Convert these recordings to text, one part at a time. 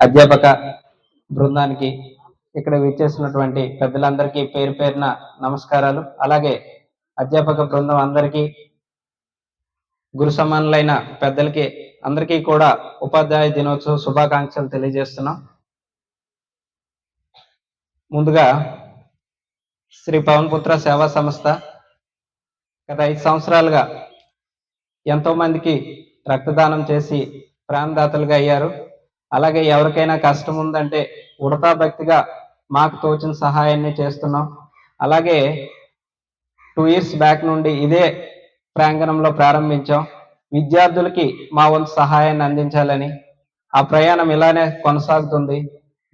అధ్యాపక బృందానికి ఇక్కడ విచ్చేసినటువంటి పెద్దలందరికీ పేరు పేరున నమస్కారాలు. అలాగే అధ్యాపక బృందం అందరికీ గురు సమానులైన పెద్దలకి అందరికీ కూడా ఉపాధ్యాయ దినోత్సవ శుభాకాంక్షలు తెలియజేస్తున్నాం. ముందుగా శ్రీ పవన్ పుత్ర సేవా సంస్థ గత ఐదు సంవత్సరాలుగా ఎంతో మందికి రక్తదానం చేసి ప్రాణదాతలుగా అయ్యారు. అలాగే ఎవరికైనా కష్టం ఉందంటే ఉడతా భక్తిగా మాకు తోచిన సహాయాన్ని చేస్తున్నాం. అలాగే టూ ఇయర్స్ బ్యాక్ నుండి ఇదే ప్రాంగణంలో ప్రారంభించాం. విద్యార్థులకి మా వంతు సహాయాన్ని అందించాలని ఆ ప్రయాణం ఇలానే కొనసాగుతుంది.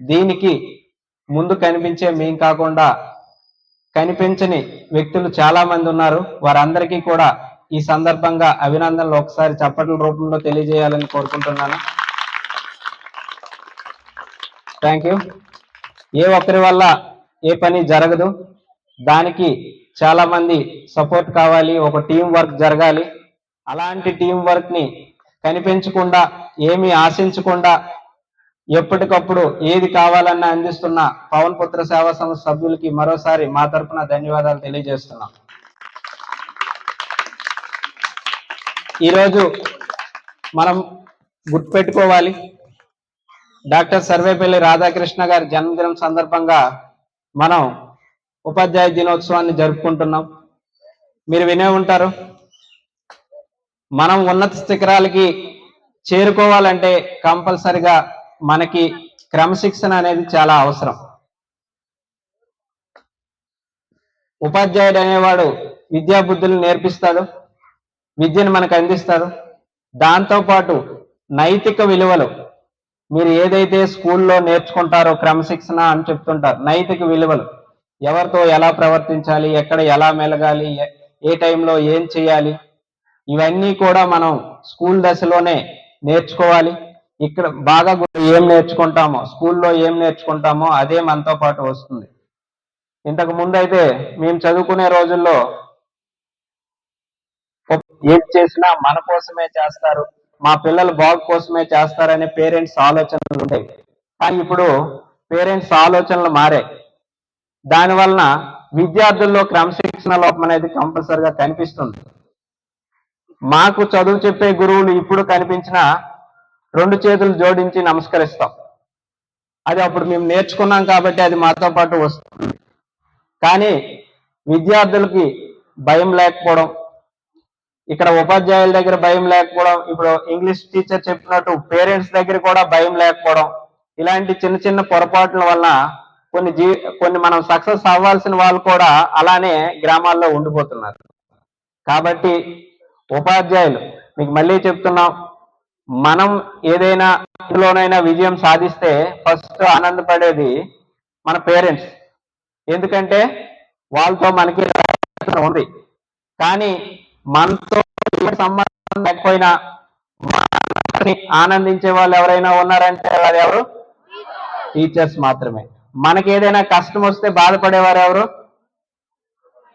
దీనికి ముందు కనిపించే మేం కాకుండా కనిపించని వ్యక్తులు చాలా మంది ఉన్నారు. వారందరికీ కూడా ఈ సందర్భంగా అభినందనలు. ఒకసారి చప్పట్ల రూపంలో తెలియజేయాలని కోరుకుంటున్నాను. థ్యాంక్ యూ ఏ ఒక్కరి వల్ల ఏ పని జరగదు. దానికి చాలా మంది సపోర్ట్ కావాలి ఒక టీం వర్క్ జరగాలి. అలాంటి టీం వర్క్ని కనిపించకుండా ఏమీ ఆశించకుండా ఎప్పటికప్పుడు ఏది కావాలన్నా అందిస్తున్న పవన్ పుత్ర సేవా సంస్థ సభ్యులకి మరోసారి మా తరపున ధన్యవాదాలు తెలియజేస్తున్నాం. ఈరోజు మనం గుర్తుపెట్టుకోవాలి డాక్టర్ సర్వేపల్లి రాధాకృష్ణ గారి జన్మదినం సందర్భంగా మనం ఉపాధ్యాయ దినోత్సవాన్ని జరుపుకుంటున్నాం. మీరు వినే ఉంటారు. మనం ఉన్నత శిఖరాలకి చేరుకోవాలంటే కంపల్సరిగా మనకి క్రమశిక్షణ అనేది చాలా అవసరం. ఉపాధ్యాయుడు అనేవాడు విద్యా బుద్ధులు నేర్పిస్తాడు విద్యను మనకు అందిస్తాడు. దాంతో పాటు నైతిక విలువలు మీరు ఏదైతే స్కూల్లో నేర్చుకుంటారో క్రమశిక్షణ అని చెప్తుంటారు. నైతిక విలువలు. ఎవరితో ఎలా ప్రవర్తించాలి? ఎక్కడ ఎలా మెలగాలి? ఏ టైంలో ఏం చేయాలి? ఇవన్నీ కూడా మనం స్కూల్ దశలోనే నేర్చుకోవాలి. ఇక్కడ బాగా ఏం నేర్చుకుంటామో స్కూల్లో ఏం నేర్చుకుంటామో అదే మనతో పాటు వస్తుంది. ఇంతకు ముందు అయితే మేము చదువుకునే రోజుల్లో ఏం చేసినా మన కోసమే చేస్తారు. మా పిల్లల బాగు కోసమే చేస్తారనే పేరెంట్స్ ఆలోచనలు ఉండేవి. కానీ ఇప్పుడు పేరెంట్స్ ఆలోచనలు మారాయి. దాని వలన విద్యార్థుల్లో క్రమశిక్షణ లోపం అనేది కంపల్సరిగా కనిపిస్తుంది. మాకు చదువు చెప్పే గురువులు ఇప్పుడు కనిపించిన రెండు చేతులు జోడించి నమస్కరిస్తాం. అది అప్పుడు మేము నేర్చుకున్నాం కాబట్టి అది మాతో పాటు వస్తుంది. కానీ విద్యార్థులకి భయం లేకపోవడం ఇక్కడ ఉపాధ్యాయుల దగ్గర భయం లేకపోవడం ఇప్పుడు ఇంగ్లీష్ టీచర్ చెప్పినట్టు పేరెంట్స్ దగ్గర కూడా భయం లేకపోవడం ఇలాంటి చిన్న చిన్న పొరపాట్ల వల్ల కొన్ని జీ కొన్ని మనం సక్సెస్ అవ్వాల్సిన వాళ్ళు కూడా అలానే గ్రామాల్లో ఉండిపోతున్నారు. కాబట్టి ఉపాధ్యాయులు మీకు మళ్ళీ చెప్తున్నాం మనం ఏదైనా ఇందులోనైనా విజయం సాధిస్తే ఫస్ట్ ఆనందపడేది మన పేరెంట్స్ ఎందుకంటే వాళ్ళతో మనకి ఉంది. కానీ మనతో ఏ సంబంధం లేకపోయినా ఆనందించే వాళ్ళు ఎవరైనా ఉన్నారంటే వారు ఎవరు? టీచర్స్ మాత్రమే. మనకి ఏదైనా కష్టం వస్తే బాధపడేవారు ఎవరు?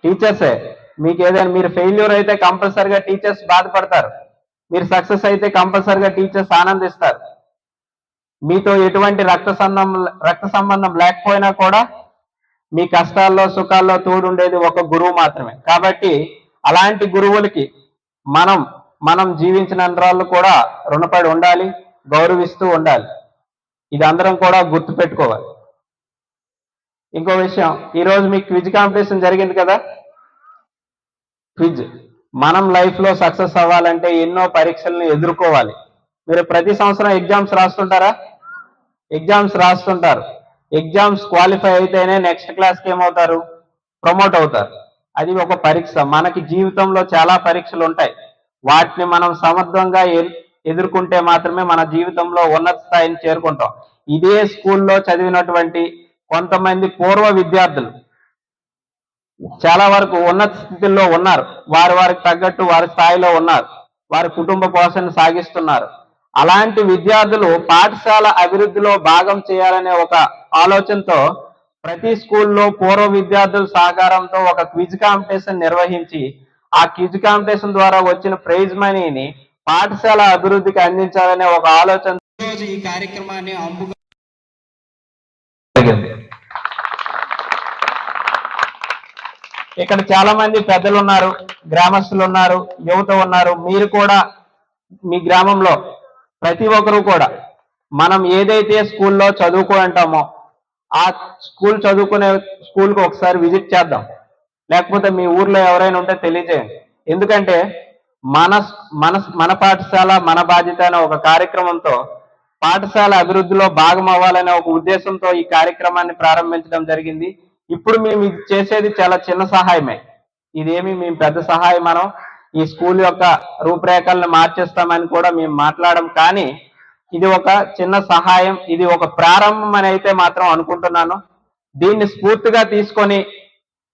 టీచర్సే. మీకు ఏదైనా మీరు ఫెయిల్యూర్ అయితే కంపల్సరిగా టీచర్స్ బాధపడతారు. మీరు సక్సెస్ అయితే కంపల్సరిగా టీచర్స్ ఆనందిస్తారు. మీతో ఎటువంటి రక్త సంబంధం రక్త సంబంధం లేకపోయినా కూడా మీ కష్టాల్లో సుఖాల్లో తోడుండేది ఒక గురువు మాత్రమే. కాబట్టి అలాంటి గురువులకి మనం మనం జీవించిన రోజులు కూడా రుణపడి ఉండాలి గౌరవిస్తూ ఉండాలి. ఇది అందరం కూడా గుర్తు పెట్టుకోవాలి. ఇంకో విషయం ఈరోజు మీ క్విజ్ కాంపిటీషన్ జరిగింది కదా? క్విజ్. మనం లైఫ్లో సక్సెస్ అవ్వాలంటే ఎన్నో పరీక్షలను ఎదుర్కోవాలి. మీరు ప్రతి సంవత్సరం ఎగ్జామ్స్ రాస్తుంటారా? ఎగ్జామ్స్ రాస్తుంటారు. ఎగ్జామ్స్ క్వాలిఫై అయితేనే నెక్స్ట్ క్లాస్కి ఏమవుతారు? ప్రమోట్ అవుతారు. అది ఒక పరీక్ష. మనకి జీవితంలో చాలా పరీక్షలు ఉంటాయి. వాటిని మనం సమర్థంగా ఎదుర్కొంటే మాత్రమే మన జీవితంలో ఉన్నత స్థాయిని చేరుకుంటాం. ఇదే స్కూల్లో చదివినటువంటి కొంతమంది పూర్వ విద్యార్థులు చాలా వరకు ఉన్నత స్థితిలో ఉన్నారు. వారి వారికి తగ్గట్టు వారి స్థాయిలో ఉన్నారు. వారి కుటుంబ పోషణ సాగిస్తున్నారు. అలాంటి విద్యార్థులు పాఠశాల అభివృద్ధిలో భాగం చేయాలనే ఒక ఆలోచనతో ప్రతి స్కూల్లో పూర్వ విద్యార్థుల సహకారంతో ఒక క్విజ్ కాంపిటీషన్ నిర్వహించి ఆ క్విజ్ కాంపిటీషన్ ద్వారా వచ్చిన ప్రైజ్ మనీని పాఠశాల అభివృద్ధికి అందించాలనే ఒక ఆలోచన రోజు ఈ కార్యక్రమాన్ని అంబుగా ఇక్కడ చాలా మంది పెద్దలు ఉన్నారు గ్రామస్తులు ఉన్నారు యువత ఉన్నారు. మీరు కూడా మీ గ్రామంలో ప్రతి ఒక్కరూ కూడా మనం ఏదైతే స్కూల్లో చదువుకుంటామో ఆ స్కూల్ చదువుకునే స్కూల్కి ఒకసారి విజిట్ చేద్దాం. లేకపోతే మీ ఊర్లో ఎవరైనా ఉంటే తెలియజేయండి. ఎందుకంటే మన మన మన పాఠశాల మన బాధ్యత అనే ఒక కార్యక్రమంతో పాఠశాల అభివృద్ధిలో భాగం అవ్వాలనే ఒక ఉద్దేశంతో ఈ కార్యక్రమాన్ని ప్రారంభించడం జరిగింది. ఇప్పుడు మేము ఇది చేసేది చాలా చిన్న సహాయమే. ఇదేమి మేము పెద్ద సహాయం మనం ఈ స్కూల్ యొక్క రూపురేఖలను మార్చేస్తామని కూడా మేము మాట్లాడడం కానీ ఇది ఒక చిన్న సహాయం ఇది ఒక ప్రారంభం అని అయితే మాత్రం అనుకుంటున్నాను. దీన్ని స్ఫూర్తిగా తీసుకొని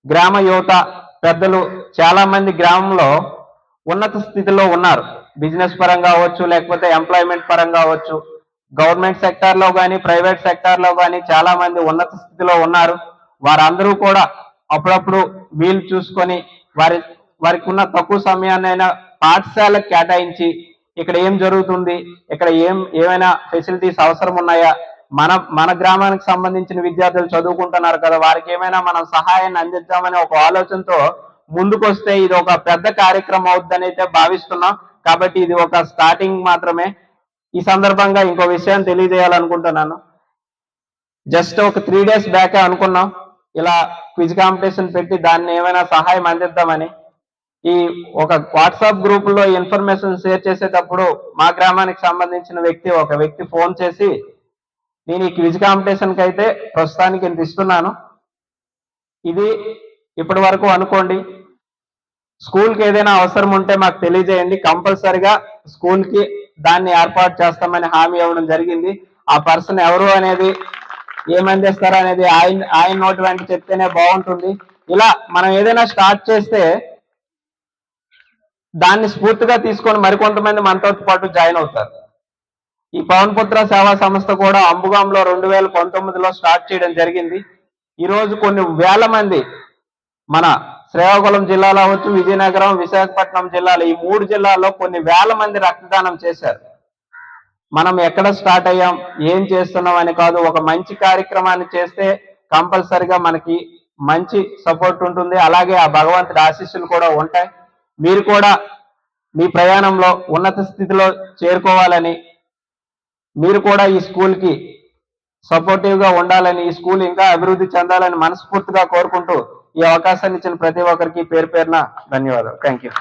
గ్రామ యువత పెద్దలు చాలా మంది గ్రామంలో ఉన్నత స్థితిలో ఉన్నారు. బిజినెస్ పరంగా అవ్వచ్చు లేకపోతే ఎంప్లాయ్మెంట్ పరంగా అవ్వచ్చు గవర్నమెంట్ సెక్టార్లో కానీ ప్రైవేట్ సెక్టార్లో కానీ చాలా మంది ఉన్నత స్థితిలో ఉన్నారు. వారందరూ కూడా అప్పుడప్పుడు వీలు చూసుకొని వారి వారికి ఉన్న తక్కువ సమయాన్నైనా పాఠశాలకు కేటాయించి ఇక్కడ ఏం జరుగుతుంది? ఇక్కడ ఏం ఏమైనా ఫెసిలిటీస్ అవసరం ఉన్నాయా మన మన గ్రామానికి సంబంధించిన విద్యార్థులు చదువుకుంటున్నారు కదా వారికి ఏమైనా మనం సహాయాన్ని అందిద్దామనే ఒక ఆలోచనతో ముందుకొస్తే ఇది ఒక పెద్ద కార్యక్రమం అవుద్దని అయితే భావిస్తున్నాం. కాబట్టి ఇది ఒక స్టార్టింగ్ మాత్రమే. ఈ సందర్భంగా ఇంకో విషయం తెలియజేయాలనుకుంటున్నాను. జస్ట్ ఒక త్రీ డేస్ బ్యాకే అనుకున్నాం. ఇలా క్విజ్ కాంపిటీషన్ పెట్టి దాన్ని ఏమైనా సహాయం అందిద్దామని. ఈ ఒక వాట్సాప్ గ్రూప్లో ఇన్ఫర్మేషన్ షేర్ చేసేటప్పుడు మా గ్రామానికి సంబంధించిన వ్యక్తి ఒక వ్యక్తి ఫోన్ చేసి నేను ఈ క్విజ్ కాంపిటీషన్కి అయితే ప్రస్తుతానికి ఇంత ఇస్తున్నాను. ఇది ఇప్పటి వరకు అనుకోండి. స్కూల్కి ఏదైనా అవసరం ఉంటే మాకు తెలియజేయండి. కంపల్సరిగా స్కూల్కి దాన్ని ఏర్పాటు చేస్తామని హామీ ఇవ్వడం జరిగింది. ఆ పర్సన్ ఎవరు అనేది ఏమందిస్తారు అనేది ఆయన ఆయన నోటి వెంట చెప్తేనే బాగుంటుంది. ఇలా మనం ఏదైనా స్టార్ట్ చేస్తే దాన్ని స్ఫూర్తిగా తీసుకొని మరికొంతమంది మనతో పాటు జాయిన్ అవుతారు. ఈ పవన్ పుత్ర సేవా సంస్థ కూడా అంబుగాంలో రెండు వేల పంతొమ్మిదిలో స్టార్ట్ చేయడం జరిగింది. ఈరోజు కొన్ని వేల మంది మన శ్రీకాకుళం జిల్లాలో అవచ్చు విజయనగరం విశాఖపట్నం జిల్లాలో ఈ మూడు జిల్లాల్లో కొన్ని వేల మంది రక్తదానం చేశారు. మనం ఎక్కడ స్టార్ట్ అయ్యాం ఏం చేస్తున్నాం అని కాదు ఒక మంచి కార్యక్రమాన్ని చేస్తే కంపల్సరిగా మనకి మంచి సపోర్ట్ ఉంటుంది. అలాగే ఆ భగవంతుడి ఆశీస్సులు కూడా ఉంటాయి. మీరు కూడా మీ ప్రయాణంలో ఉన్నత స్థితిలో చేరుకోవాలని మీరు కూడా ఈ స్కూల్కి సపోర్టివ్గా ఉండాలని ఈ స్కూల్ ఇంకా అభివృద్ధి చెందాలని మనస్ఫూర్తిగా కోరుకుంటూ ఈ అవకాశాన్ని ఇచ్చిన ప్రతి ఒక్కరికి పేరు పేరున ధన్యవాదాలు. Thank you